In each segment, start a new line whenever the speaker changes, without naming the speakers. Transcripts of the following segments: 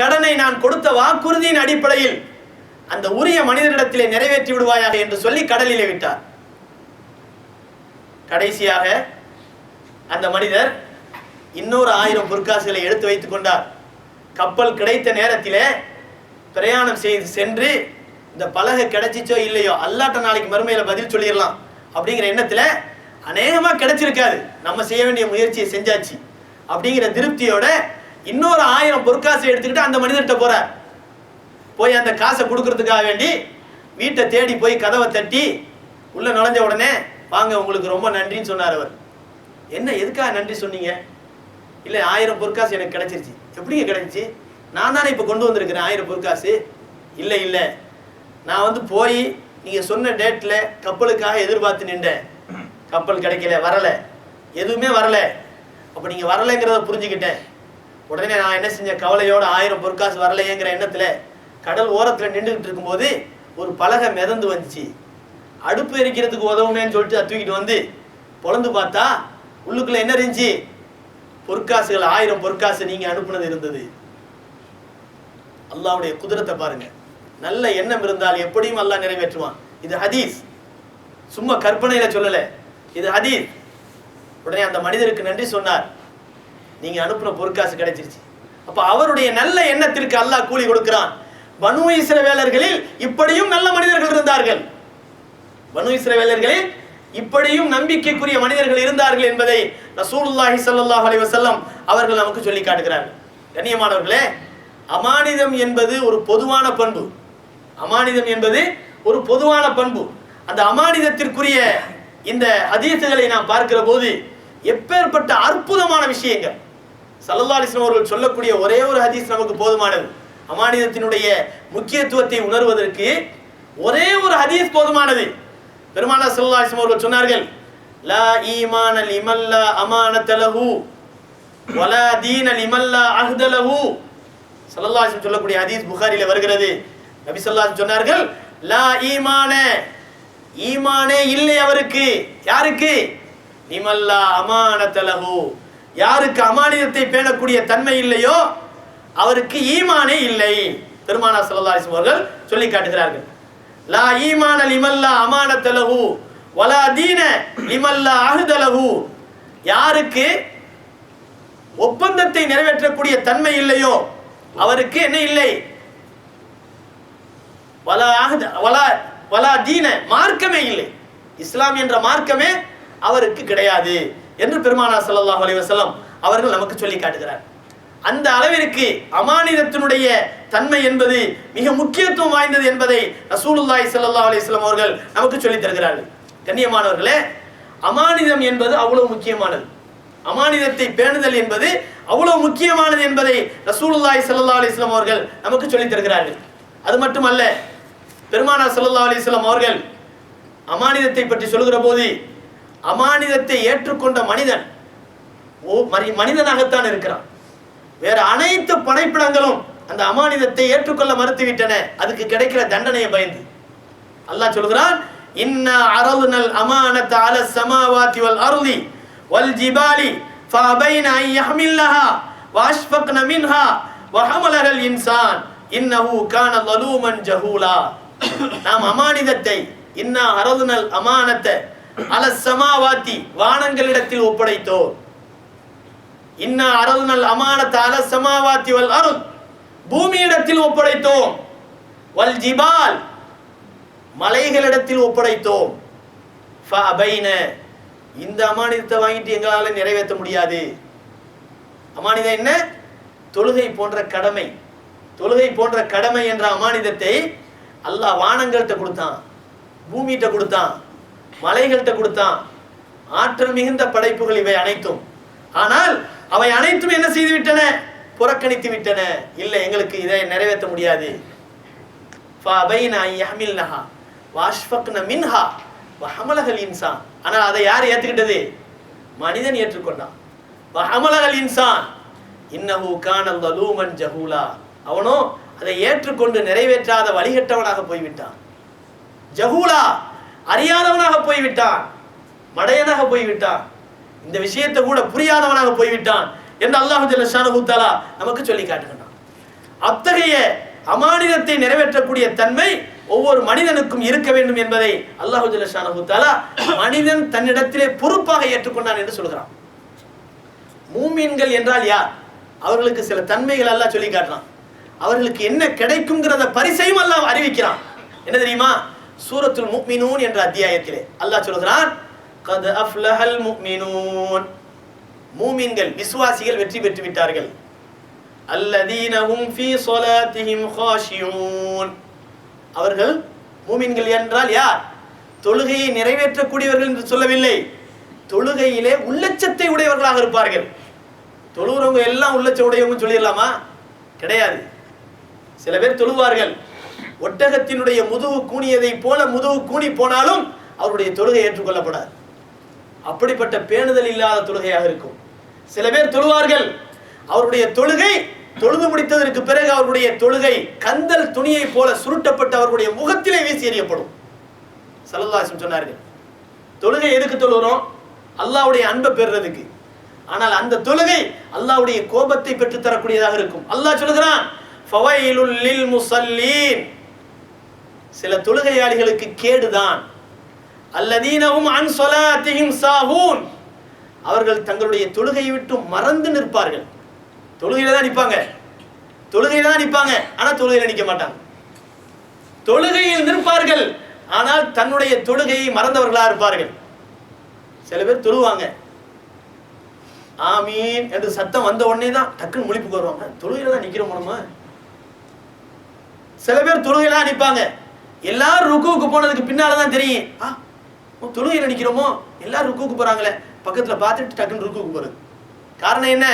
கடனை நான் கொடுத்த வாக்குறுதியின் அடிப்படையில் அந்த உரிய மனிதனிடத்திலே நிறைவேற்றி விடுவாயாக என்று சொல்லி கடலிலே விட்டார் கடைசியாக அந்த மனிதர் இன்னொரு ஆயிரம் பொற்காசுகளை எடுத்து வைத்துக் கொண்டார் கப்பல் கிடைத்த நேரத்திலே பிரயாணம் செய்து சென்று இந்த பலகை கிடைச்சிச்சோ இல்லையோ அல்லாட்ட நாளைக்கு மறுமையில பதில் சொல்லிடலாம் அப்படிங்கிற எண்ணத்துல அநேகமா கிடைச்சிருக்காது நம்ம செய்ய வேண்டிய முயற்சியை செஞ்சாச்சு அப்படிங்கிற திருப்தியோட இன்னொரு ஆயிரம் பொற்காசை எடுத்துக்கிட்டு அந்த மனிதர்கிட்ட போகிறார் போய் அந்த காசை கொடுக்கறதுக்காக வேண்டி வீட்டை தேடி போய் கதவை தட்டி உள்ளே நுழைஞ்ச உடனே வாங்க உங்களுக்கு ரொம்ப நன்றின்னு சொன்னார் அவர் என்ன எதுக்காக நன்றி சொன்னீங்க இல்லை ஆயிரம் பொற்காசு எனக்கு கிடைச்சிருச்சு எப்படிங்க கிடைச்சிச்சு நான் தானே இப்போ கொண்டு வந்திருக்கிறேன் ஆயிரம் பொற்காசு இல்லை இல்லை நான் வந்து போய் நீங்கள் சொன்ன டேட்டில் கப்பலுக்காக எதிர்பார்த்து நின்றேன் கப்பல் கிடைக்கல வரலை எதுவுமே வரலை அப்போ நீங்கள் வரலைங்கிறத புரிஞ்சுக்கிட்டேன் உடனே நான் என்ன செஞ்சேன் கவலையோட ஆயிரம் பொற்காசு வரலையேங்கிற எண்ணத்தில் கடல் ஓரத்தில் நின்றுக்கிட்டு இருக்கும்போது ஒரு பலகை மிதந்து வந்துச்சு அடுப்பு எரிக்கிறதுக்கு உதவுமேன்னு சொல்லிட்டு தூக்கிட்டு வந்து பொழந்து பார்த்தா உள்ளுக்குள்ளே என்ன இருந்துச்சு பொற்காசுகள் ஆயிரம் பொற்காசு நீங்கள் அனுப்புனது இருந்தது அல்லாவுடைய குதிரத்தை பாருங்க நல்ல எண்ணம் இருந்தால் எப்படியும் அல்லா நிறைவேற்றுவான் இது ஹதீஸ் சும்மா கற்பனையில் சொல்லலை இது ஹதீஸ் உடனே அந்த மனிதருக்கு நன்றி சொன்னார் நீங்கள் அனுப்புகிற பொற்காசு கிடைச்சிருச்சு அப்போ அவருடைய நல்ல எண்ணத்திற்கு அல்லாஹ் கூலி கொடுக்கிறான் பனு இஸ்ரவேலர்களில் இப்படியும் நல்ல மனிதர்கள் இருந்தார்கள் பனு இஸ்ரவேலர்களில் இப்படியும் நம்பிக்கைக்குரிய மனிதர்கள் இருந்தார்கள் என்பதை ரசூலுல்லாஹி சல்லாஹ் அலி வசல்லம் அவர்கள் நமக்கு சொல்லி காட்டுகிறார்கள் கண்ணியமானவர்களே அமானிதம் என்பது ஒரு பொதுவான பண்பு அமானிதம் என்பது ஒரு பொதுவான பண்பு அந்த அமானிதத்திற்குரிய இந்த அதீசுகளை நாம் பார்க்கிற போது எப்பேற்பட்ட அற்புதமான விஷயங்கள் சல்லல்லா அவர்கள் சொல்லக்கூடிய ஒரே ஒரு ஹதீஸ் நமக்கு போதுமானது அமானிதத்தினுடைய முக்கியத்துவத்தை உணர்வதற்கு ஒரே ஒரு ஹதீஸ் போதுமானது பெருமானா சல்லா அவர்கள் சொன்னார்கள் லா ஈமான லிமல்லா அமானத்தலஹு வலா தீன லிமல்லா அஹ்தலஹு சல்லல்லா அலிஸ்லாம் சொல்லக்கூடிய ஹதீஸ் புகாரில வருகிறது நபி சொன்னார்கள் லா ஈமான ஈமானே இல்லை அவருக்கு யாருக்கு நிமல்லா அமானத்தலஹு யாருக்கு அமானியத்தை பேணக்கூடிய தன்மை இல்லையோ அவருக்கு ஈமானே இல்லை திருமான சல்லாஸ் அவர்கள் சொல்லி காட்டுகிறார்கள் லா ஈமான லிமல்லா அமானத்தலகு வலா தீன லிமல்லா அகுதலகு யாருக்கு ஒப்பந்தத்தை நிறைவேற்றக்கூடிய தன்மை இல்லையோ அவருக்கு என்ன இல்லை அகுத வலா வலா தீன மார்க்கமே இல்லை இஸ்லாம் என்ற மார்க்கமே அவருக்கு கிடையாது என்று பெருமானா சல்லாஹ் செல்லம் அவர்கள் நமக்கு சொல்லி காட்டுகிறார் அந்த அளவிற்கு அமானிதத்தினுடைய தன்மை என்பது மிக முக்கியத்துவம் வாய்ந்தது என்பதை ரசூலுல்லாய் சல்லா அலிஸ்லாம் அவர்கள் நமக்கு சொல்லித் தருகிறார்கள் கண்ணியமானவர்களே அமானிதம் என்பது அவ்வளவு முக்கியமானது அமானிதத்தை பேணுதல் என்பது அவ்வளவு முக்கியமானது என்பதை ரசூலுல்லாய் சல்லா அலிஸ்லாம் அவர்கள் நமக்கு சொல்லித் தருகிறார்கள் அது மட்டுமல்ல பெருமானா சல்லா அலிஸ்லாம் அவர்கள் அமானிதத்தை பற்றி சொல்கிற போது அமானிதத்தை ஏற்றுக்கொண்ட மனிதன் ஓ மனிதனாகத்தான் இருக்கிறான் வேற அனைத்து படைப்பிடங்களும் அந்த அமானிதத்தை ஏற்றுக்கொள்ள மறுத்துவிட்டன அதுக்கு கிடைக்கிற தண்டனையை பயந்து அல்லாஹ் சொல்கிறான் இன்ன அரதுனல் அமானத் அல சமாவாதி வல் அருதி வல் ஜிபாலி ஃபபைன அன் யஹ்மில்லஹா வாஷ்ஃபக்ன மின்ஹா வஹமலஹல் இன்சான் இன்னஹு கான லலூமன் ஜஹூலா நாம் அமானிதத்தை இன்ன அரதுனல் அமானத்தை அல அலசமாவாத்தி வானங்களிடத்தில் ஒப்படைத்தோ இன்ன அரவுனல் அமானத்த அலசமாவாத்தி வல் அருள் பூமியிடத்தில் ஒப்படைத்தோம் வல் ஜிபால் மலைகளிடத்தில் ஒப்படைத்தோம் இந்த அமானிதத்தை வாங்கிட்டு எங்களால் நிறைவேற்ற முடியாது அமானிதம் என்ன தொழுகை போன்ற கடமை தொழுகை போன்ற கடமை என்ற அமானிதத்தை அல்லாஹ் வானங்கள்கிட்ட கொடுத்தான் பூமிகிட்ட கொடுத்தான் மலைகள்கிட்ட கொடுத்தான் ஆற்றல் மிகுந்த படைப்புகள் இவை அனைத்தும் ஆனால் அவை அனைத்தும் என்ன செய்து விட்டன புறக்கணித்து விட்டன இல்லை எங்களுக்கு இதை நிறைவேற்ற முடியாது மின்ஹா ஆனால் அதை யார் ஏற்றுக்கிட்டது மனிதன் ஏற்றுக்கொண்டான் வஹமலகல் ஜஹூலா அவனோ அதை ஏற்றுக்கொண்டு நிறைவேற்றாத வழிகட்டவனாக போய்விட்டான் ஜஹூலா அறியாதவனாக போய்விட்டான் மடையனாக போய்விட்டான் இந்த விஷயத்தை கூட புரியாதவனாக போய்விட்டான் என்று அல்லாஹு ஜல்லஷானுத்தாலா நமக்கு சொல்லி காட்டுகிறான் அத்தகைய அமானிதத்தை நிறைவேற்றக்கூடிய தன்மை ஒவ்வொரு மனிதனுக்கும் இருக்க வேண்டும் என்பதை அல்லாஹு ஜல்லஷானுத்தாலா மனிதன் தன்னிடத்திலே பொறுப்பாக ஏற்றுக்கொண்டான் என்று சொல்கிறான் மூமீன்கள் என்றால் யார் அவர்களுக்கு சில தன்மைகள் எல்லாம் சொல்லி காட்டுறான் அவர்களுக்கு என்ன கிடைக்குங்கிறத பரிசையும் எல்லாம் அறிவிக்கிறான் என்ன தெரியுமா சூரத்துல் முக்மினூன் என்ற அத்தியாயத்திலே அல்லாஹ் சொல்கிறான் கத் அஃப்லஹல் முக்மினூன் மூமின்கள் விசுவாசிகள் வெற்றி பெற்று விட்டார்கள் அல்லதீனஹும் ஃபீ ஸலாத்திஹிம் காஷியூன் அவர்கள் மூமின்கள் என்றால் யார் தொழுகையை நிறைவேற்றக்கூடியவர்கள் என்று சொல்லவில்லை தொழுகையிலே உள்ளச்சத்தை உடையவர்களாக இருப்பார்கள் தொழுகிறவங்க எல்லாம் உள்ளச்ச உடையவங்க சொல்லிடலாமா கிடையாது சில பேர் தொழுவார்கள் ஒட்டகத்தினுடைய முதுகு கூணியதை போல முதுகு கூணி போனாலும் அவருடைய தொழுகை ஏற்றுக்கொள்ளப்படாது அப்படிப்பட்ட பேணுதல் இல்லாத தொழுகையாக இருக்கும் சில பேர் தொழுவார்கள் அவருடைய தொழுகை தொழுது முடித்ததற்கு பிறகு அவருடைய தொழுகை கந்தல் துணியை போல சுருட்டப்பட்டு அவருடைய முகத்திலே வீசி எறியப்படும் சல்லல்லாசம் சொன்னார்கள் தொழுகை எதுக்கு தொழுகிறோம் அல்லாவுடைய அன்பை பெறுறதுக்கு ஆனால் அந்த தொழுகை அல்லாவுடைய கோபத்தை பெற்றுத்தரக்கூடியதாக தரக்கூடியதாக இருக்கும் அல்லாஹ் சொல்லுகிறான் முசல்லீன் சில தொழுகையாளிகளுக்கு கேடுதான் அல்லதீனவும் அன் சொலாத்தியும் அவர்கள் தங்களுடைய தொழுகையை விட்டு மறந்து நிற்பார்கள் தொழுகையில தான் நிற்பாங்க தொழுகையில தான் நிற்பாங்க ஆனால் தொழுகையில் நிற்க மாட்டாங்க தொழுகையில் நிற்பார்கள் ஆனால் தன்னுடைய தொழுகையை மறந்தவர்களா இருப்பார்கள் சில பேர் தொழுவாங்க ஆமீன் என்று சத்தம் வந்த உடனே தான் டக்குன்னு முழிப்புக்கு வருவாங்க தொழுகையில தான் நிற்கிற மூலமா சில பேர் தான் நிற்பாங்க எல்லாரும் ருக்குவுக்கு போனதுக்கு பின்னால தான் தெரியும் ஆ தொழுகையில் நிற்கிறோமோ எல்லாரும் ருக்குவுக்கு போகிறாங்களே பக்கத்தில் பார்த்துட்டு டக்குன்னு ருக்குவுக்கு போகிறது காரணம் என்ன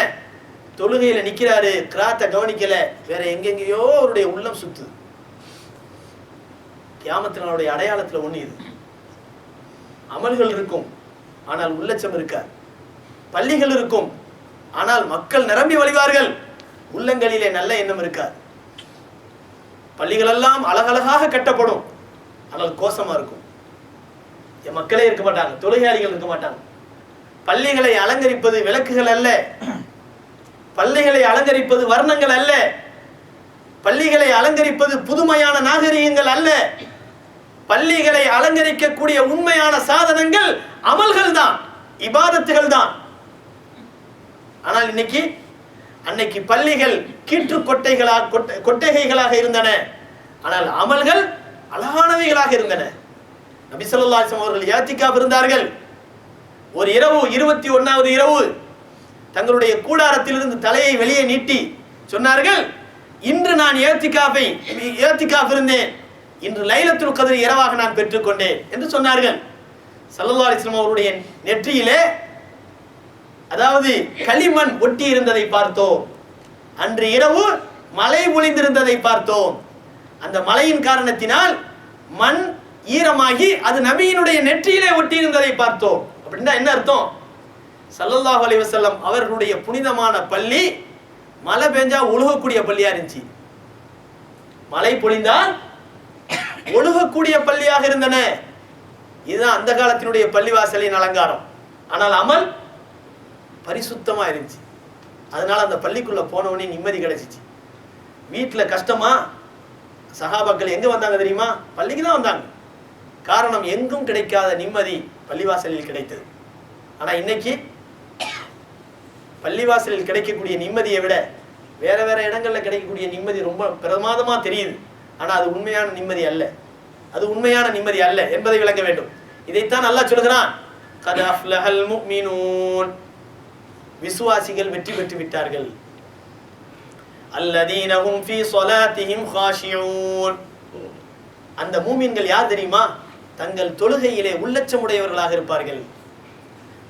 தொழுகையில் நிற்கிறாரு கிராத்தை கவனிக்கலை வேற எங்கெங்கேயோ அவருடைய உள்ளம் சுத்து அவருடைய அடையாளத்தில் ஒன்று இது அமல்கள் இருக்கும் ஆனால் உள்ளச்சம் இருக்காது பள்ளிகள் இருக்கும் ஆனால் மக்கள் நிரம்பி வழிவார்கள் உள்ளங்களிலே நல்ல எண்ணம் இருக்காது பள்ளிகளெல்லாம் அழகழகாக கட்டப்படும் ஆனால் கோஷமாக இருக்கும் என் மக்களே இருக்க மாட்டாங்க தொழிலாளிகள் இருக்க மாட்டாங்க பள்ளிகளை அலங்கரிப்பது விளக்குகள் அல்ல பள்ளிகளை அலங்கரிப்பது வர்ணங்கள் அல்ல பள்ளிகளை அலங்கரிப்பது புதுமையான நாகரிகங்கள் அல்ல பள்ளிகளை அலங்கரிக்கக்கூடிய உண்மையான சாதனங்கள் அமல்கள் தான் இபாதத்துகள் தான் ஆனால் இன்னைக்கு அன்னைக்கு பள்ளிகள் கீற்று கொட்டைகளாக கொட்டகைகளாக இருந்தன ஆனால் அமல்கள் அழகானவைகளாக இருந்தன நபிசல்லாசம் அவர்கள் யாத்திக்கா இருந்தார்கள் ஒரு இரவு இருபத்தி ஒன்னாவது இரவு தங்களுடைய கூடாரத்திலிருந்து தலையை வெளியே நீட்டி சொன்னார்கள் இன்று நான் ஏத்திக்காவை ஏத்திக்கா இருந்தேன் இன்று லைலத்துல் கதிரி இரவாக நான் பெற்றுக்கொண்டேன் என்று சொன்னார்கள் சல்லா அலிஸ்லாம் அவருடைய நெற்றியிலே அதாவது களிமண் ஒட்டி இருந்ததை பார்த்தோம் அன்று இரவு மழை பொழிந்திருந்ததை பார்த்தோம் அந்த மழையின் காரணத்தினால் மண் ஈரமாகி அது நபியினுடைய நெற்றியிலே ஒட்டி இருந்ததை பார்த்தோம் அப்படின்னா என்ன அர்த்தம் சல்லல்லாஹ் அலைவசல்லம் அவர்களுடைய புனிதமான பள்ளி மழை பெஞ்சா ஒழுகக்கூடிய பள்ளியா இருந்துச்சு மழை பொழிந்தால் ஒழுகக்கூடிய பள்ளியாக இருந்தன இதுதான் அந்த காலத்தினுடைய பள்ளிவாசலின் அலங்காரம் ஆனால் அமல் பரிசுத்தமாக இருந்துச்சு அதனால் அந்த பள்ளிக்குள்ளே போனவொடனே நிம்மதி கிடச்சிச்சு வீட்டில் கஷ்டமாக சகாபாக்கள் எங்கே வந்தாங்க தெரியுமா பள்ளிக்கு தான் வந்தாங்க காரணம் எங்கும் கிடைக்காத நிம்மதி பள்ளிவாசலில் கிடைத்தது ஆனால் இன்னைக்கு பள்ளிவாசலில் கிடைக்கக்கூடிய நிம்மதியை விட வேற வேற இடங்களில் கிடைக்கக்கூடிய நிம்மதி ரொம்ப பிரமாதமாக தெரியுது ஆனால் அது உண்மையான நிம்மதி அல்ல அது உண்மையான நிம்மதி அல்ல என்பதை விளங்க வேண்டும் இதைத்தான் நல்லா மீனூன் விசுவாசிகள் வெற்றி பெற்று விட்டார்கள் அல்லதீனஹும் ஃபீ ஸலாத்திஹிம் காஷியூன் அந்த மூமின்கள் யார் தெரியுமா தங்கள் தொழுகையிலே உள்ளச்சமுடையவர்களாக இருப்பார்கள்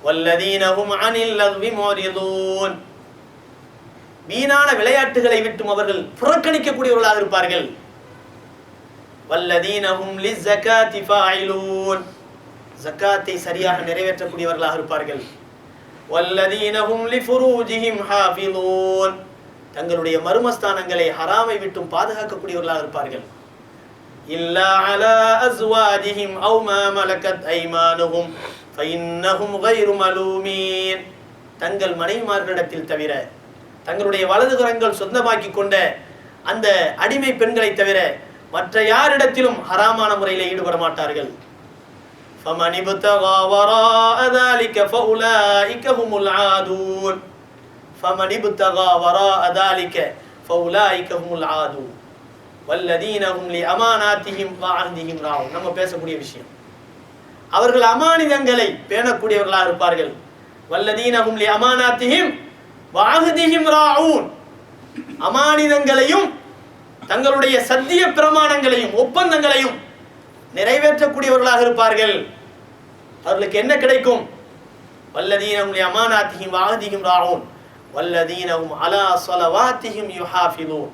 வல்லதீனஹும் அனில் லஹ்வி மோரிதூன் வீணான விளையாட்டுகளை விட்டும் அவர்கள் புறக்கணிக்கக்கூடியவர்களாக இருப்பார்கள் வல்லதீனஹும் லிஸ்ஸகாத்தி ஃபாயிலூன் ஜக்காத்தை சரியாக நிறைவேற்றக்கூடியவர்களாக இருப்பார்கள் தங்களுடைய மர்மஸ்தானங்களை ஹராமை விட்டும் பாதுகாக்கக்கூடியவர்களாக இருப்பார்கள் இல்லா அலா அஸ்வாஜிஹிம் அவ் மா மலக்கத் ஐமானுஹும் ஃபைன்னஹும் கைரு மலூமீன் தங்கள் மனைவிமார்களிடத்தில் தவிர தங்களுடைய வலதுகரங்கள் சொந்தமாக்கி கொண்ட அந்த அடிமை பெண்களை தவிர மற்ற யாரிடத்திலும் ஹராமான முறையில் ஈடுபட மாட்டார்கள் فمن ابتغى وراء ذلك فأولئك هم العادون فمن ابتغى وراء ذلك فأولئك هم العادون والذين هم لأماناتهم وعهدهم راعون நம்ம பேசக்கூடிய விஷயம் அவர்கள் அமானிதங்களை பேணக்கூடியவர்களாக இருப்பார்கள் வல்லதீனஹும் லி அமானாத்திஹிம் வாகுதிஹிம் ராவூன் அமானிதங்களையும் தங்களுடைய சத்திய பிரமாணங்களையும் ஒப்பந்தங்களையும் நிறைவேற்றக்கூடியவர்களாக இருப்பார்கள் அவர்களுக்கு என்ன கிடைக்கும் வல்லதீனவும் அமானாத்தியும் வாகதியும் ராகும் வல்லதீனவும் அலா சொலவாத்தியும் யுஹாஃபிலூன்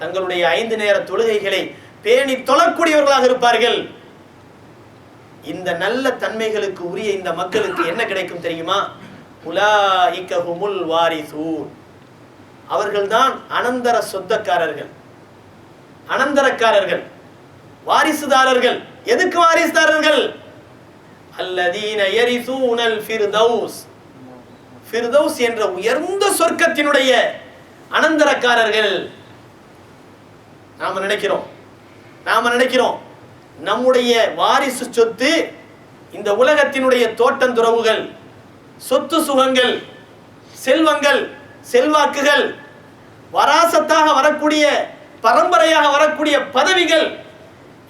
தங்களுடைய ஐந்து நேர தொழுகைகளை பேணி தொழக்கூடியவர்களாக இருப்பார்கள் இந்த நல்ல தன்மைகளுக்கு உரிய இந்த மக்களுக்கு என்ன கிடைக்கும் தெரியுமா உலாஇக்கஹுமுல் வாரிசூன் அவர்கள்தான் அனந்தர சொத்தக்காரர்கள் அனந்தரக்காரர்கள் வாரிசுதாரர்கள் எதுக்கு வாரிசுதாரர்கள் அல்லதீன எரிசூனல் ஃபிர்தௌஸ் ஃபிர்தௌஸ் என்ற உயர்ந்த சொர்க்கத்தினுடைய அனந்தரக்காரர்கள் நாம நினைக்கிறோம் நாம நினைக்கிறோம் நம்முடைய வாரிசு சொத்து இந்த உலகத்தினுடைய தோட்டந்துறவுகள் சொத்து சுகங்கள் செல்வங்கள் செல்வாக்குகள் வராசத்தாக வரக்கூடிய பரம்பரையாக வரக்கூடிய பதவிகள்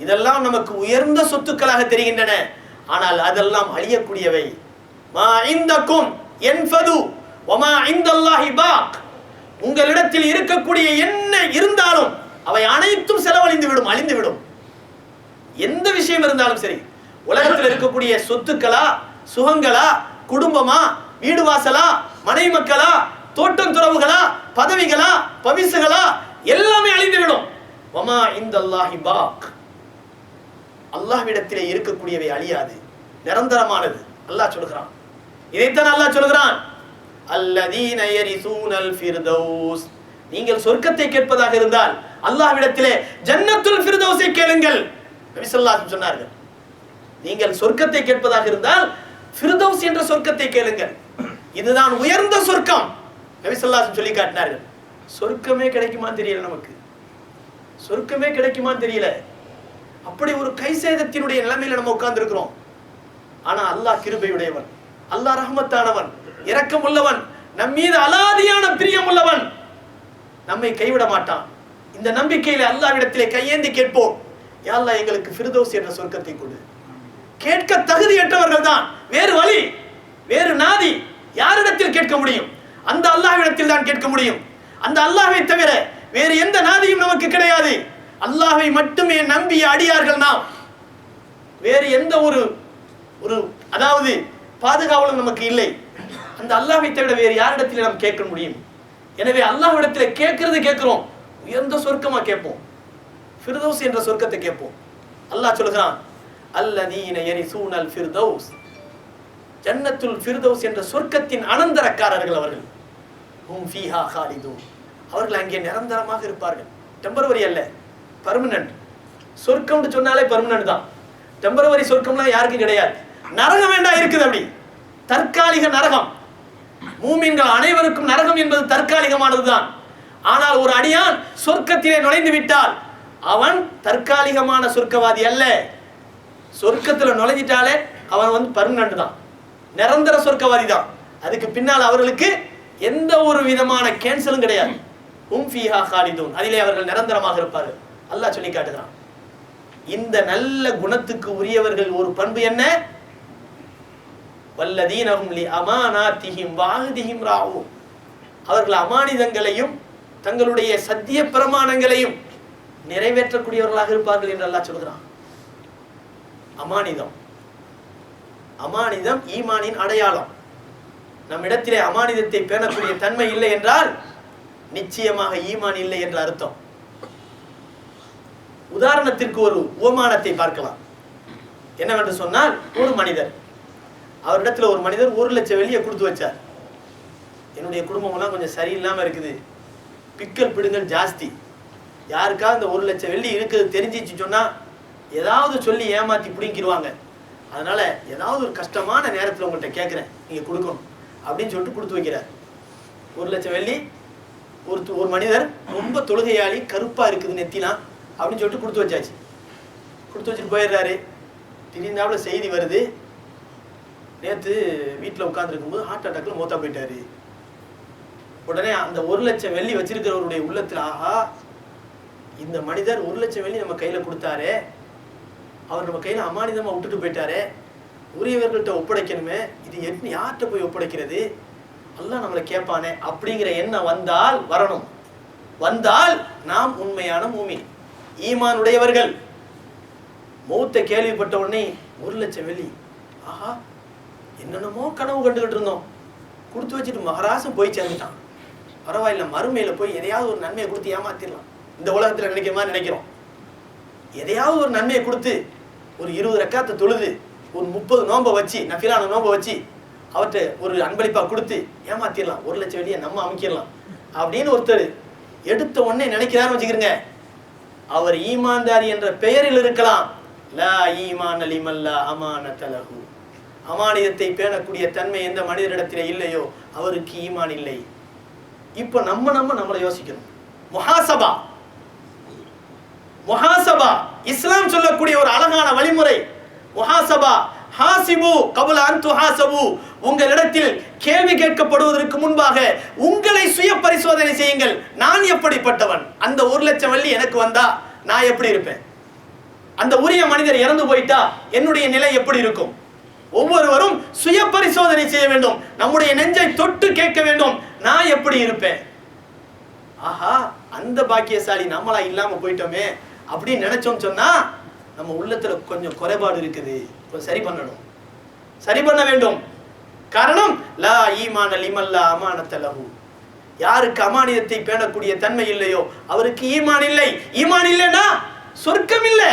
இதெல்லாம் நமக்கு உயர்ந்த சொத்துக்களாக தெரிகின்றன ஆனால் அதெல்லாம் அழியக்கூடியவை மா இந்தக்கும் என்பது ஒமா இந்தல்லாஹி பாக் உங்களிடத்தில் இருக்கக்கூடிய என்ன இருந்தாலும் அவை அனைத்தும் செலவழிந்து விடும் அழிந்துவிடும் எந்த விஷயம் இருந்தாலும் சரி உலகத்தில் இருக்கக்கூடிய சொத்துக்களா சுகங்களா குடும்பமா வீடு வாசலா மனை மக்களா தோட்டம் துறவுகளா பதவிகளா பவிசுகளா எல்லாமே விடும் ஒமா இந்த அல்லாஹி பாக் அல்லாஹ்விடத்திலே இருக்கக்கூடியவை அழியாது நிரந்தரமானது அல்லாஹ் சொல்கிறான் இதைத்தான் அல்லாஹ் சொல்கிறான் அல்லதீன யரிசூனல் ஃபிர்தௌஸ் நீங்கள் சொர்க்கத்தை கேட்பதாக இருந்தால் அல்லாஹ்விடத்திலே ஜன்னத்துல் ஃபிர்தௌஸை கேளுங்கள் நபி சொன்னார்கள் நீங்கள் சொர்க்கத்தை கேட்பதாக இருந்தால் ஃபிர்தௌஸ் என்ற சொர்க்கத்தை கேளுங்கள் இதுதான் உயர்ந்த சொர்க்கம் நபி சொல்லி காட்டினார்கள் சொர்க்கமே கிடைக்குமா தெரியல நமக்கு சொர்க்கமே கிடைக்குமான்னு தெரியல அப்படி ஒரு கை சேதத்தினுடைய நிலைமையில நம்ம இருக்கிறோம் ஆனா அல்லாஹ் கிருபையுடையவன் அல்லாஹ் ரஹமத்தானவன் இரக்கம் உள்ளவன் நம் மீது அலாதியான பிரியம் உள்ளவன் நம்மை கைவிட மாட்டான் இந்த நம்பிக்கையில அல்லாவிடத்திலே கையேந்தி கேட்போம் யாழ்லா எங்களுக்கு ஃபிர்தோஸ் என்ற சொர்க்கத்தை கொடு கேட்க தகுதியற்றவர்கள் தான் வேறு வழி வேறு நாதி யாரிடத்தில் கேட்க முடியும் அந்த அல்லாஹ்விடத்தில் தான் கேட்க முடியும் அந்த அல்லாஹை தவிர வேறு எந்த நாதியும் நமக்கு கிடையாது அல்லாஹை மட்டுமே நம்பிய அடியார்கள் நாம் வேறு எந்த ஒரு ஒரு அதாவது பாதுகாவலும் நமக்கு இல்லை அந்த அல்லாஹை தவிர வேறு யாரிடத்தில் நாம் கேட்க முடியும் எனவே அல்லாஹ்விடத்தில் கேட்கறது கேட்கிறோம் உயர்ந்த சொர்க்கமாக கேட்போம் ஃபிர்தௌஸ் என்ற சொர்க்கத்தை கேட்போம் அல்லாஹ் சொல்கிறான் அல்லதீன சூனல் ஃபிர்தௌஸ் ஜன்னத்துல் ஃபிர்தௌஸ் என்ற சொர்க்கத்தின் அனந்தரக்காரர்கள் அவர்கள் ஹும் ஃபீஹா ஹாலிதூன் அவர்கள் அங்கே நிரந்தரமாக இருப்பார்கள் டெம்பரவரி அல்ல பர்மனன்ட் சொர்க்கம்னு சொன்னாலே பர்மனன்ட் தான் டெம்பரவரி சொர்க்கம்லாம் யாருக்கும் கிடையாது நரகம் வேண்டாம் இருக்குது அப்படி தற்காலிக நரகம் மூமின்கள் அனைவருக்கும் நரகம் என்பது தற்காலிகமானதுதான் ஆனால் ஒரு அடியான் சொர்க்கத்திலே நுழைந்து விட்டால் அவன் தற்காலிகமான சொர்க்கவாதி அல்ல சொர்க்கத்தில் நுழைஞ்சிட்டாலே அவன் வந்து பர்மனன்ட் தான் நிரந்தர சொர்க்கவாதி தான் அதுக்கு பின்னால் அவர்களுக்கு எந்த ஒரு விதமான கேன்சலும் கிடையாது உம் ஃபீஹா அதிலே அவர்கள் நிரந்தரமாக இருப்பார்கள் அல்லாஹ் சொல்லி காட்டுகிறான் இந்த நல்ல குணத்துக்கு உரியவர்கள் ஒரு பண்பு என்ன வல்லதீனஹும் லி அமானாத்திஹிம் வாஹதிஹிம் ராவு அவர்கள் அமானிதங்களையும் தங்களுடைய சத்திய பிரமாணங்களையும் நிறைவேற்றக்கூடியவர்களாக இருப்பார்கள் என்று அல்லாஹ் சொல்கிறான் அமானிதம் அமானிதம் ஈமானின் அடையாளம் நம்மிடத்திலே அமானிதத்தை பேணக்கூடிய தன்மை இல்லை என்றால் நிச்சயமாக ஈமான் இல்லை என்ற அர்த்தம் உதாரணத்திற்கு ஒரு உபமானத்தை பார்க்கலாம் என்னவென்று சொன்னால் ஒரு மனிதர் அவரிடத்துல ஒரு மனிதர் ஒரு லட்சம் வெளியே கொடுத்து வச்சார் என்னுடைய குடும்பமெல்லாம் கொஞ்சம் சரியில்லாமல் இருக்குது பிக்கல் பிடுங்கல் ஜாஸ்தி யாருக்கா இந்த ஒரு லட்சம் வெள்ளி இருக்குது தெரிஞ்சிச்சு சொன்னால் ஏதாவது சொல்லி ஏமாற்றி பிடிங்கிடுவாங்க அதனால் ஏதாவது ஒரு கஷ்டமான நேரத்தில் உங்கள்கிட்ட கேட்குறேன் நீங்கள் கொடுக்கணும் அப்படின்னு சொல்லிட்டு கொடுத்து வைக்கிறார் ஒரு லட்சம் வெள்ளி ஒரு ஒரு மனிதர் ரொம்ப தொழுகையாளி கருப்பாக இருக்குது நெத்திலாம் அப்படின்னு சொல்லிட்டு கொடுத்து வச்சாச்சு கொடுத்து வச்சுட்டு போயிடுறாரு திடீர்னாவில் செய்தி வருது நேற்று வீட்டில் உட்காந்துருக்கும் போது ஹார்ட் அட்டாக்ல மூத்தா போயிட்டாரு உடனே அந்த ஒரு லட்சம் வெள்ளி வச்சிருக்கிறவருடைய உள்ளத்தில் ஆஹா இந்த மனிதர் ஒரு லட்சம் வெள்ளி நம்ம கையில் கொடுத்தாரு அவர் நம்ம கையில் அமானிதமாக விட்டுட்டு போயிட்டாரே உரியவர்கள்ட்ட ஒப்படைக்கணுமே இது என்ன யார்கிட்ட போய் ஒப்படைக்கிறது எல்லாம் நம்மளை கேட்பானே அப்படிங்கிற எண்ணம் வந்தால் வரணும் வந்தால் நாம் உண்மையான மூமி ஈமான் உடையவர்கள் மூத்த கேள்விப்பட்ட உடனே ஒரு லட்சம் வெள்ளி ஆஹா என்னென்னமோ கனவு கண்டுகிட்டு இருந்தோம் கொடுத்து வச்சுட்டு மகராசம் போய் சேர்ந்துட்டான் பரவாயில்ல மறுமையில் போய் எதையாவது ஒரு நன்மையை கொடுத்து ஏமாத்திடலாம் இந்த உலகத்தில் நினைக்கிற மாதிரி நினைக்கிறோம் எதையாவது ஒரு நன்மையை கொடுத்து ஒரு இருபது ரெக்காத்தை தொழுது ஒரு முப்பது நோம்பை வச்சு நஃபிலான நோம்பை வச்சு அவற்றை ஒரு அன்பளிப்பாக கொடுத்து ஏமாத்திடலாம் ஒரு லட்சம் வெளியே நம்ம அமைக்கிடலாம் அப்படின்னு ஒருத்தர் எடுத்த உடனே நினைக்கிறான்னு வச்சுக்கிறேங்க அவர் ஈமான்தாரி என்ற பெயரில் இருக்கலாம் லா ஈமான் அலிமல்லா அமான தலகு அமானியத்தை பேணக்கூடிய தன்மை எந்த மனிதரிடத்திலே இல்லையோ அவருக்கு ஈமான் இல்லை இப்போ நம்ம நம்ம நம்மளை யோசிக்கணும் முஹாசபா முஹாசபா இஸ்லாம் சொல்லக்கூடிய ஒரு அழகான வழிமுறை முஹாசபா ஹாசிபு கபுல் அன்து ஹாசபு உங்களிடத்தில் கேள்வி கேட்கப்படுவதற்கு முன்பாக உங்களை சுய பரிசோதனை செய்யுங்கள் நான் எப்படிப்பட்டவன் அந்த ஒரு லட்சம் வள்ளி எனக்கு வந்தா நான் எப்படி இருப்பேன் அந்த உரிய மனிதர் இறந்து போயிட்டா என்னுடைய நிலை எப்படி இருக்கும் ஒவ்வொருவரும் சுய பரிசோதனை செய்ய வேண்டும் நம்முடைய நெஞ்சை தொட்டு கேட்க வேண்டும் நான் எப்படி இருப்பேன் ஆஹா அந்த பாக்கியசாலி நம்மளா இல்லாம போயிட்டோமே அப்படின்னு நினைச்சோம் சொன்னா நம்ம உள்ளத்துல கொஞ்சம் குறைபாடு இருக்குது இப்போ சரி பண்ணணும் சரி பண்ண வேண்டும் காரணம் லா ஈமான லிமல்லா அமானத்தலகு யாருக்கு அமானியத்தை பேணக்கூடிய தன்மை இல்லையோ அவருக்கு ஈமான் இல்லை ஈமான் இல்லைனா சொர்க்கம் இல்லை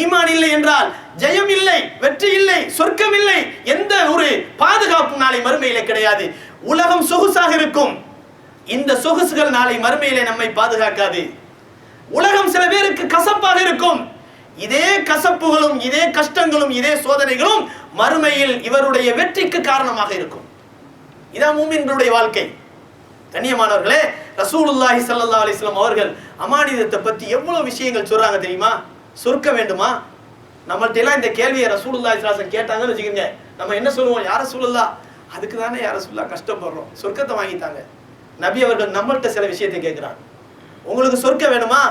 ஈமான் இல்லை என்றால் ஜெயம் இல்லை வெற்றி இல்லை சொர்க்கம் இல்லை எந்த ஒரு பாதுகாப்பு நாளை மறுமையில கிடையாது உலகம் சொகுசாக இருக்கும் இந்த சொகுசுகள் நாளை மறுமையில நம்மை பாதுகாக்காது உலகம் சில பேருக்கு கசப்பாக இருக்கும் இதே கசப்புகளும் இதே கஷ்டங்களும் இதே சோதனைகளும் மறுமையில் இவருடைய வெற்றிக்கு காரணமாக இருக்கும் இதான் மூமின்களுடைய வாழ்க்கை கண்ணியமானவர்களே ரசூலுல்லாஹி சல்லா அலிஸ்லாம் அவர்கள் அமானிதத்தை பற்றி எவ்வளோ விஷயங்கள் சொல்கிறாங்க தெரியுமா சொர்க்க வேண்டுமா நம்மள்ட்ட எல்லாம் இந்த கேள்வியை ரசூலுல்லா இஸ்லாசன் கேட்டாங்கன்னு வச்சுக்கோங்க நம்ம என்ன சொல்லுவோம் யார சூழல்லா அதுக்கு தானே யார சூழலா கஷ்டப்படுறோம் சொர்க்கத்தை வாங்கிட்டாங்க நபி அவர்கள் நம்மள்கிட்ட சில விஷயத்தை கேட்குறாங்க உங்களுக்கு சொர்க்க வேணுமா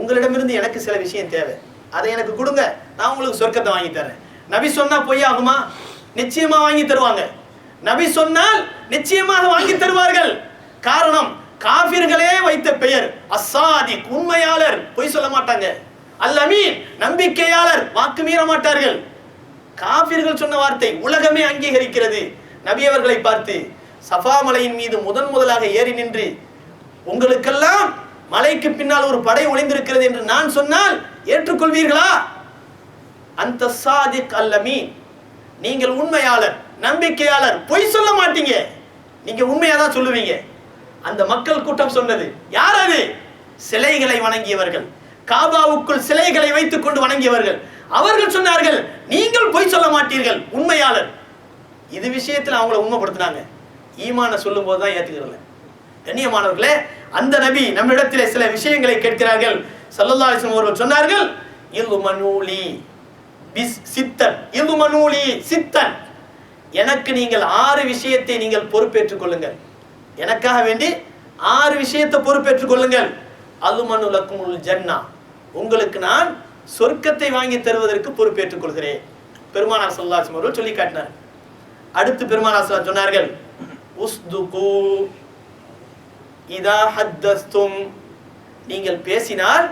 உங்களிடமிருந்து எனக்கு சில விஷயம் தேவை அதை எனக்கு கொடுங்க நான் உங்களுக்கு சொர்க்கத்தை வாங்கி தரேன் நபி சொன்னா பொய் ஆகுமா நிச்சயமா வாங்கி தருவாங்க நபி சொன்னால் நிச்சயமாக வாங்கி தருவார்கள் காரணம் காபிர்களே வைத்த பெயர் அசாதி உண்மையாளர் பொய் சொல்ல மாட்டாங்க அல்லமீன் நம்பிக்கையாளர் வாக்கு மீற மாட்டார்கள் காபிர்கள் சொன்ன வார்த்தை உலகமே அங்கீகரிக்கிறது நபியவர்களை பார்த்து சஃபா மலையின் மீது முதன் முதலாக ஏறி நின்று உங்களுக்கெல்லாம் மலைக்கு பின்னால் ஒரு படை ஒளிந்திருக்கிறது என்று நான் சொன்னால் ஏற்றுக்கொள்வீர்களா அந்த சாதிக் அல்லமி நீங்கள் உண்மையாளர் நம்பிக்கையாளர் பொய் சொல்ல மாட்டீங்க நீங்க உண்மையா தான் சொல்லுவீங்க அந்த மக்கள் கூட்டம் சொன்னது யார் அது சிலைகளை வணங்கியவர்கள் காபாவுக்குள் சிலைகளை வைத்துக் கொண்டு வணங்கியவர்கள் அவர்கள் சொன்னார்கள் நீங்கள் பொய் சொல்ல மாட்டீர்கள் உண்மையாளர் இது விஷயத்தில் அவங்கள உண்மைப்படுத்தினாங்க ஈமான சொல்லும் போதுதான் தான் கண்ணியமானவர்களே அந்த நபி நம்மிடத்தில் சில விஷயங்களை கேட்கிறார்கள் சல்லல்லா அலிஸ்லம் ஒருவர் சொன்னார்கள் இந்து மனூலி சித்தன் இந்து மனூலி சித்தன் எனக்கு நீங்கள் ஆறு விஷயத்தை நீங்கள் பொறுப்பேற்றுக் கொள்ளுங்கள் எனக்காக வேண்டி ஆறு விஷயத்தை பொறுப்பேற்றுக் கொள்ளுங்கள் அது மனுலக்கும் ஜன்னா உங்களுக்கு நான் சொர்க்கத்தை வாங்கி தருவதற்கு பொறுப்பேற்றுக் கொள்கிறேன் பெருமானார் சல்லாசம் சொல்லி காட்டினார் அடுத்து பெருமானார் சொன்னார்கள் உஸ்துகு இதா ஹத்தஸ்தும் நீங்கள் பேசினால்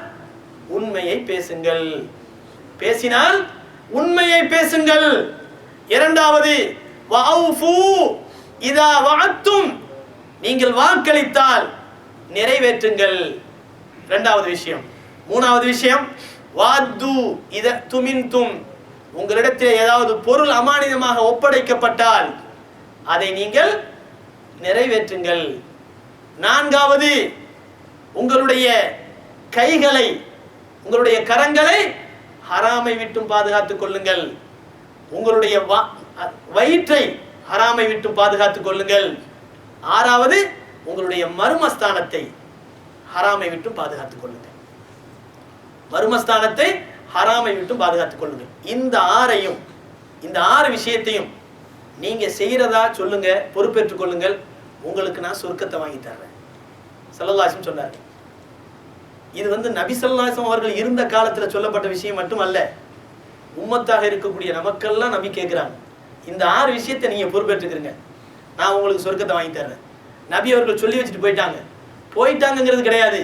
உண்மையை பேசுங்கள் பேசினால் உண்மையை பேசுங்கள் இரண்டாவது இதா வாத்தும் நீங்கள் வாக்களித்தால் நிறைவேற்றுங்கள் இரண்டாவது விஷயம் மூணாவது விஷயம் வாத்து இத துமின்தும் உங்களிடத்தில் ஏதாவது பொருள் அமானிதமாக ஒப்படைக்கப்பட்டால் அதை நீங்கள் நிறைவேற்றுங்கள் நான்காவது உங்களுடைய கைகளை உங்களுடைய கரங்களை ஹராமை விட்டும் பாதுகாத்துக் கொள்ளுங்கள் உங்களுடைய வயிற்றை ஹராமை விட்டும் பாதுகாத்துக் கொள்ளுங்கள் ஆறாவது உங்களுடைய மர்மஸ்தானத்தை ஹராமை விட்டும் பாதுகாத்துக் கொள்ளுங்கள் மர்மஸ்தானத்தை ஹராமை விட்டும் பாதுகாத்துக் கொள்ளுங்கள் இந்த ஆறையும் இந்த ஆறு விஷயத்தையும் நீங்க செய்யறதா சொல்லுங்க பொறுப்பேற்றுக் கொள்ளுங்கள் உங்களுக்கு நான் சுருக்கத்தை வாங்கி தர்றேன் சல்லல்லாசம் சொன்னார் இது வந்து நபி சல்லாசம் அவர்கள் இருந்த காலத்தில் சொல்லப்பட்ட விஷயம் மட்டும் அல்ல உம்மத்தாக இருக்கக்கூடிய நமக்கெல்லாம் நபி கேட்குறாங்க இந்த ஆறு விஷயத்தை நீங்கள் பொறுப்பேற்றுக்கிறீங்க நான் உங்களுக்கு சொர்க்கத்தை வாங்கி தர்றேன் நபி அவர்கள் சொல்லி வச்சுட்டு போயிட்டாங்க போயிட்டாங்கங்கிறது கிடையாது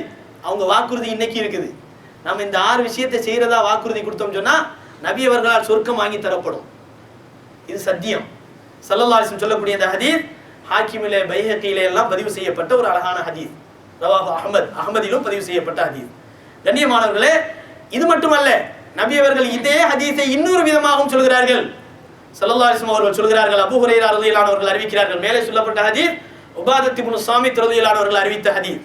அவங்க வாக்குறுதி இன்னைக்கு இருக்குது நம்ம இந்த ஆறு விஷயத்தை செய்கிறதா வாக்குறுதி கொடுத்தோம் சொன்னால் நபி அவர்களால் சொர்க்கம் வாங்கி தரப்படும் இது சத்தியம் சல்லல்லாசம் சொல்லக்கூடிய இந்த ஹதீஸ் ஹாக்கிமிலே பைஹக்கிலே எல்லாம் பதிவு செய்யப்பட்ட ஒரு அழகான ஹதீஸ் ரவாஹு அஹமத் அகமதிலும் பதிவு செய்யப்பட்ட ஹதீஸ் கண்ணியமானவர்களே இது மட்டுமல்ல நபி அவர்கள் இதே ஹதீஸை இன்னொரு விதமாகவும் சொல்கிறார்கள் சல்லல்லா அவர்கள் சொல்கிறார்கள் அபு ஹுரேரா ரதியிலானவர்கள் அறிவிக்கிறார்கள் மேலே சொல்லப்பட்ட ஹதீஸ் உபாதத்தி முனு சுவாமி திருதியிலானவர்கள் அறிவித்த ஹதீஸ்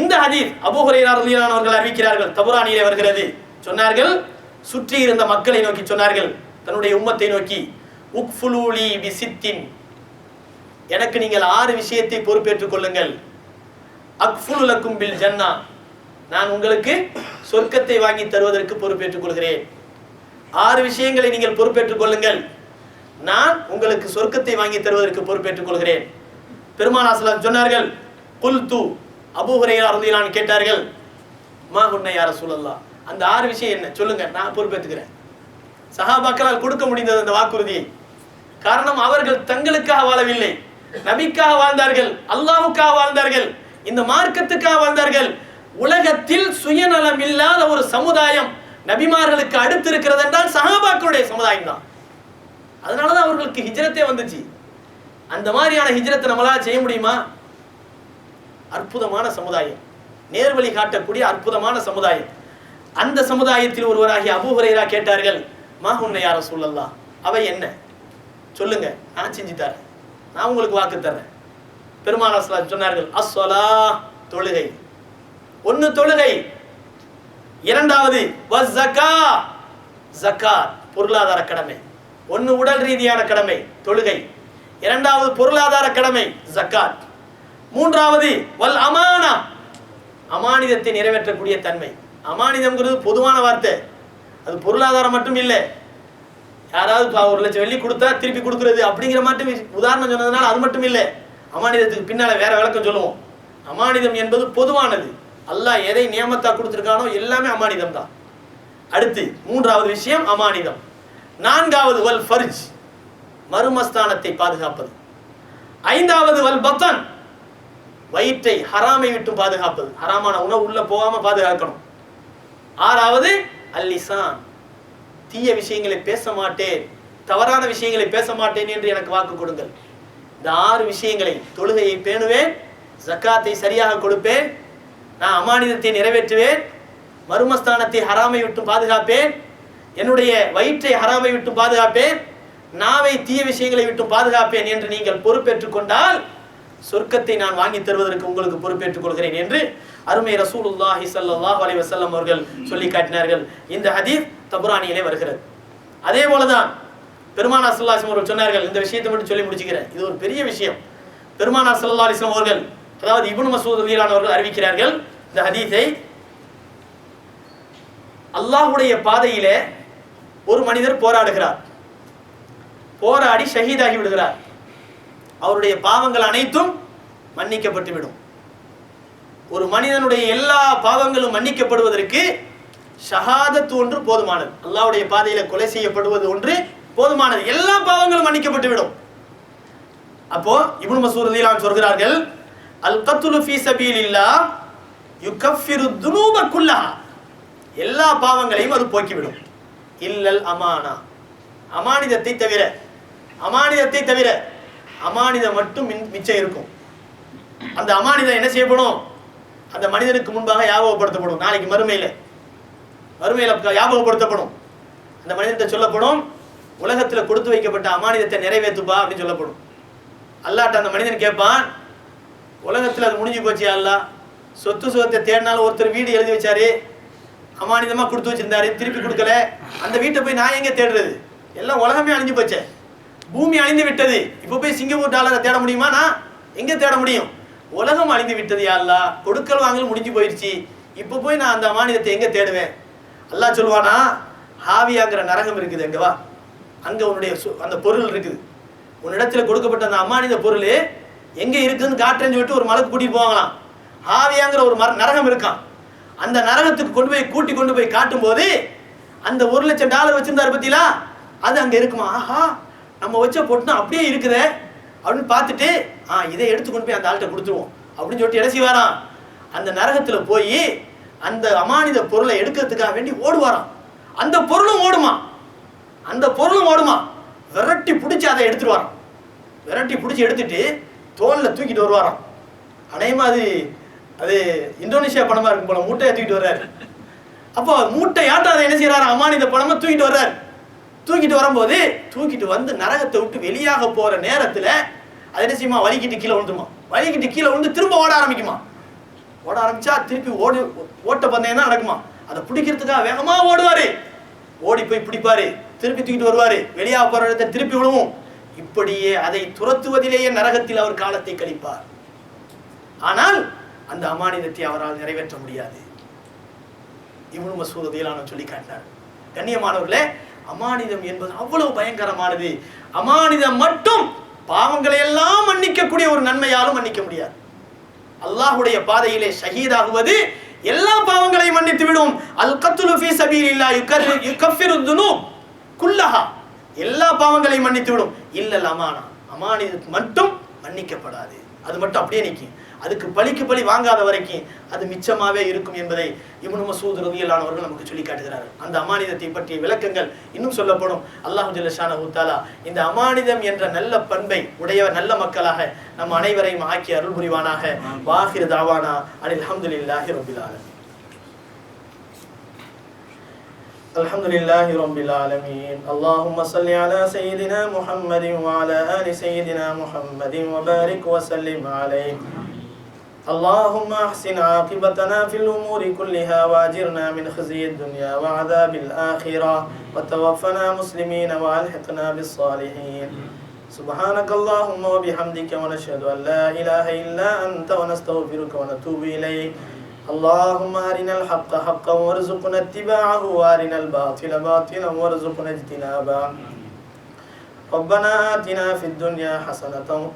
இந்த ஹதீஸ் அபு ஹுரேரா ரதியிலானவர்கள் அறிவிக்கிறார்கள் தபுரானியிலே வருகிறது சொன்னார்கள் சுற்றி இருந்த மக்களை நோக்கி சொன்னார்கள் தன்னுடைய உம்மத்தை நோக்கி உக்ஃபுலூலி விசித்தின் எனக்கு நீங்கள் ஆறு விஷயத்தை பொறுப்பேற்றுக் கொள்ளுங்கள் அக்ஃபுலுலக்கும் பில் ஜன்னா நான் உங்களுக்கு சொர்க்கத்தை வாங்கி தருவதற்கு பொறுப்பேற்றுக் கொள்கிறேன் ஆறு விஷயங்களை நீங்கள் பொறுப்பேற்றுக் கொள்ளுங்கள் நான் உங்களுக்கு சொர்க்கத்தை வாங்கி தருவதற்கு பொறுப்பேற்றுக் கொள்கிறேன் பெருமானாசலாம் சொன்னார்கள் குல் தூ அபூஹரையா அருந்திலான்னு கேட்டார்கள் மா உன்னை யார சொல்லலாம் அந்த ஆறு விஷயம் என்ன சொல்லுங்க நான் பொறுப்பேற்றுக்கிறேன் சஹாபாக்களால் கொடுக்க முடிந்தது அந்த வாக்குறுதியை காரணம் அவர்கள் தங்களுக்காக வாழவில்லை நபிக்காக வாழ்ந்தார்கள் அல்லாவுக்காக வாழ்ந்தார்கள் இந்த மார்க்கத்துக்காக வந்தார்கள் உலகத்தில் சுயநலம் இல்லாத ஒரு சமுதாயம் நபிமார்களுக்கு அடுத்து இருக்கிறது என்றால் சகாபாக்களுடைய சமுதாயம் தான் அதனாலதான் அவர்களுக்கு ஹிஜரத்தே வந்துச்சு அந்த மாதிரியான ஹிஜரத்தை நம்மளால செய்ய முடியுமா அற்புதமான சமுதாயம் நேர்வழி காட்டக்கூடிய அற்புதமான சமுதாயம் அந்த சமுதாயத்தில் ஒருவராகிய அபூஹுரைரா கேட்டார்கள் மா உன்னை யார சொல்லலாம் அவை என்ன சொல்லுங்க நான் செஞ்சு தரேன் நான் உங்களுக்கு வாக்கு தரேன் பெருமான சொன்னார்கள் அஸ்வலா தொழுகை ஒன்று தொழுகை இரண்டாவது ஜக்காத் பொருளாதார கடமை ஒன்று உடல் ரீதியான கடமை தொழுகை இரண்டாவது பொருளாதார கடமை ஜக்காத் மூன்றாவது வல் அமானா அமானிதத்தை நிறைவேற்றக்கூடிய தன்மை அமானிதம்ங்கிறது பொதுவான வார்த்தை அது பொருளாதாரம் மட்டும் இல்லை யாராவது ஒரு லட்சம் வெள்ளி கொடுத்தா திருப்பி கொடுக்குறது அப்படிங்கிற மட்டும் உதாரணம் சொன்னதுனால அது மட்டும் இல்லை அமானிதத்துக்கு பின்னால் வேற விளக்கம் சொல்லுவோம் அமானிதம் என்பது பொதுவானது அல்லாஹ் எதை நியமத்தா கொடுத்துருக்கானோ எல்லாமே அமானிதம் தான் அடுத்து மூன்றாவது விஷயம் அமானிதம் நான்காவது வல் ஃபர்ஜ் மருமஸ்தானத்தை பாதுகாப்பது ஐந்தாவது வல் பத்தன் வயிற்றை ஹராமை விட்டு பாதுகாப்பது ஹராமான உணவு உள்ள போகாம பாதுகாக்கணும் ஆறாவது அல்லிசான் தீய விஷயங்களை பேச மாட்டேன் தவறான விஷயங்களை பேச மாட்டேன் என்று எனக்கு வாக்கு கொடுங்கள் இந்த ஆறு விஷயங்களை தொழுகையை பேணுவேன் ஜக்காத்தை சரியாக கொடுப்பேன் நான் அமானிதத்தை நிறைவேற்றுவேன் மருமஸ்தானத்தை ஹராமை விட்டும் பாதுகாப்பேன் என்னுடைய வயிற்றை ஹராமை விட்டும் பாதுகாப்பேன் நாவை தீய விஷயங்களை விட்டும் பாதுகாப்பேன் என்று நீங்கள் பொறுப்பேற்றுக் கொண்டால் சொர்க்கத்தை நான் வாங்கி தருவதற்கு உங்களுக்கு பொறுப்பேற்றுக் கொள்கிறேன் என்று அருமை ரசூலுல்லாஹி சல்லாஹ் அலி வசல்லம் அவர்கள் சொல்லி காட்டினார்கள் இந்த ஹதீஃப் தபுரானியிலே வருகிறது அதே போலதான் பெருமானா சல்லாஸ்லம் அவர்கள் சொன்னார்கள் இந்த விஷயத்தை மட்டும் சொல்லி முடிச்சுக்கிறேன் இது ஒரு பெரிய விஷயம் பெருமானா சல்லா அலிஸ்லாம் அவர்கள் அதாவது இபுன் மசூத் அவர்கள் அறிவிக்கிறார்கள் இந்த ஹதீஸை அல்லாஹுடைய பாதையிலே ஒரு மனிதர் போராடுகிறார் போராடி ஷஹீதாகி விடுகிறார் அவருடைய பாவங்கள் அனைத்தும் மன்னிக்கப்பட்டுவிடும் ஒரு மனிதனுடைய எல்லா பாவங்களும் மன்னிக்கப்படுவதற்கு ஷஹாதத் ஒன்று போதுமானது அல்லாவுடைய பாதையில கொலை செய்யப்படுவது ஒன்று போதுமானது எல்லா பாவங்களும் மன்னிக்கப்பட்டு விடும் அப்போ இப்னு மசூர் ரலியல்லாஹு சொல்கிறார்கள் அல் கத்லு ஃபீ சபீலில்லாஹ் யுகஃபிரு துனூப குல்லஹா எல்லா பாவங்களையும் அது போக்கிவிடும் இல்லல் அமானா அமானிதத்தை தவிர அமானிதத்தை தவிர அமானிதம் மட்டும் மிச்சம் இருக்கும் அந்த அமானிதம் என்ன செய்யப்படும் அந்த மனிதனுக்கு முன்பாக ஞாபகப்படுத்தப்படும் நாளைக்கு மறுமையில் மறுமையில் ஞாபகப்படுத்தப்படும் அந்த மனிதன்கிட்ட சொல்லப்படும் உலகத்தில் கொடுத்து வைக்கப்பட்ட அமானிதத்தை நிறைவேற்றுப்பா அப்படின்னு சொல்லப்படும் அல்லாட்ட அந்த மனிதன் கேட்பான் உலகத்தில் அது முடிஞ்சு போச்சு அல்லா சொத்து சுகத்தை தேடினாலும் ஒருத்தர் வீடு எழுதி வச்சாரு அமானிதமாக கொடுத்து வச்சிருந்தாரு திருப்பி கொடுக்கல அந்த வீட்டை போய் நான் எங்கே தேடுறது எல்லாம் உலகமே அழிஞ்சு போச்சே பூமி அழிந்து விட்டது இப்போ போய் சிங்கப்பூர் டாலரை தேட முடியுமா நான் எங்கே தேட முடியும் உலகம் அழிந்து விட்டது யாருலா கொடுக்கல் வாங்கல் முடிஞ்சு போயிடுச்சு இப்போ போய் நான் அந்த அமானிதத்தை எங்கே தேடுவேன் அல்லா சொல்லுவானா ஹாவியாங்கிற நரகம் இருக்குது எங்கவா அங்கே உன்னுடைய அந்த பொருள் இருக்குது உன்னிடத்தில் கொடுக்கப்பட்ட அந்த அம்மானித பொருள் எங்கே இருக்குதுன்னு காட்டுறேன்னு சொல்லிட்டு ஒரு மலைக்கு கூட்டிகிட்டு போவாங்களாம் ஆவியாங்கிற ஒரு மர நரகம் இருக்கான் அந்த நரகத்துக்கு கொண்டு போய் கூட்டி கொண்டு போய் காட்டும்போது அந்த ஒரு லட்சம் டாலர் வச்சிருந்தார் பற்றிலாம் அது அங்கே இருக்குமா ஆஹா நம்ம வச்ச பொட்டுனா அப்படியே இருக்குது அப்படின்னு பார்த்துட்டு ஆ இதை எடுத்து கொண்டு போய் அந்த ஆள்கிட்ட கொடுத்துருவோம் அப்படின்னு சொல்லிட்டு இடசி வாராம் அந்த நரகத்தில் போய் அந்த அமானித பொருளை எடுக்கிறதுக்காக வேண்டி ஓடுவாராம் அந்த பொருளும் ஓடுமா அந்த பொருளும் ஓடுமா விரட்டி பிடிச்சி அதை எடுத்துட்டு விரட்டி பிடிச்சி எடுத்துட்டு தோலில் தூக்கிட்டு வருவாராம் அநேகமாக அது அது இந்தோனேஷியா பணமாக இருக்கும் போல மூட்டையை தூக்கிட்டு வர்றாரு அப்போ மூட்டை யாட்டம் அதை என்ன செய்யறாரு அம்மானி இந்த பணமாக தூக்கிட்டு வர்றாரு தூக்கிட்டு வரும்போது தூக்கிட்டு வந்து நரகத்தை விட்டு வெளியாக போகிற நேரத்தில் அது என்ன வலிக்கிட்டு கீழே விழுந்துமா வலிக்கிட்டு கீழே விழுந்து திரும்ப ஓட ஆரம்பிக்குமா ஓட ஆரம்பிச்சா திருப்பி ஓடி ஓட்ட பந்தயம் தான் நடக்குமா அதை பிடிக்கிறதுக்காக வேகமாக ஓடுவார் ஓடி போய் பிடிப்பாரு திருப்பி தூக்கிட்டு வருவாரு வெளியாக போகிற இடத்தை திருப்பி விழுவும் இப்படியே அதை துரத்துவதிலேயே நரகத்தில் அவர் காலத்தை கழிப்பார் ஆனால் அந்த அமானிதத்தை அவரால் நிறைவேற்ற முடியாது இவனு மசூத் சொல்லி காட்டினார் கண்ணியமானவர்களே அமானிதம் என்பது அவ்வளவு பயங்கரமானது அமானிதம் மட்டும் பாவங்களை எல்லாம் மன்னிக்கக்கூடிய ஒரு நன்மையாலும் மன்னிக்க முடியாது அல்லாஹுடைய பாதையிலே ஷஹீதாகுவது எல்லா பாவங்களையும் மன்னித்து விடும் அல் கத்துலு ஃபீ சபீலில்லா யுக்கர் துனூப் குல்லஹா எல்லா பாவங்களையும் மன்னித்து விடும் இல்லல் அமானா அமானிதத்துக்கு மட்டும் மன்னிக்கப்படாது அது மட்டும் அப்படியே நிற்கும் அதுக்கு பலிக்கு பலி வாங்காத வரைக்கும் அது மிச்சமாகவே இருக்கும் என்பதை இவனு மசூத் ரவியலானவர்கள் நமக்கு சொல்லி காட்டுகிறார் அந்த அமானிதத்தை பற்றிய விளக்கங்கள் இன்னும் சொல்லப்படும் அல்லாஹு ஜல்லஷான ஊத்தாலா இந்த அமானிதம் என்ற நல்ல பண்பை உடைய நல்ல மக்களாக நம் அனைவரையும் ஆக்கி அருள் புரிவானாக வாஹிர் தாவானா அனில் அஹமதுல்லாஹி ரபிலான الحمد لله رب العالمين اللهم صل على سيدنا محمد وعلى آل سيدنا محمد وبارك وسلم عليه اللهم احسن عاقبتنا في الامور كلها واجرنا من خزي الدنيا وعذاب الاخره وتوفنا مسلمين والحقنا بالصالحين سبحانك اللهم وبحمدك ونشهد ان لا اله الا انت ونستغفرك ونتوب اليك اللهم أرنا الحق حقا وارزقنا اتباعه وأرنا الباطل باطلا وارزقنا اجتنابه ربنا آتنا في الدنيا حسنة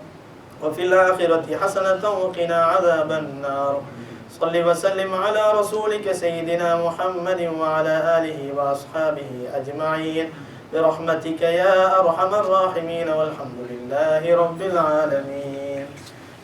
وفي الآخرة حسنة وقنا عذاب النار صل وسلم على رسولك سيدنا محمد وعلى آله وأصحابه أجمعين برحمتك يا أرحم الراحمين والحمد لله رب العالمين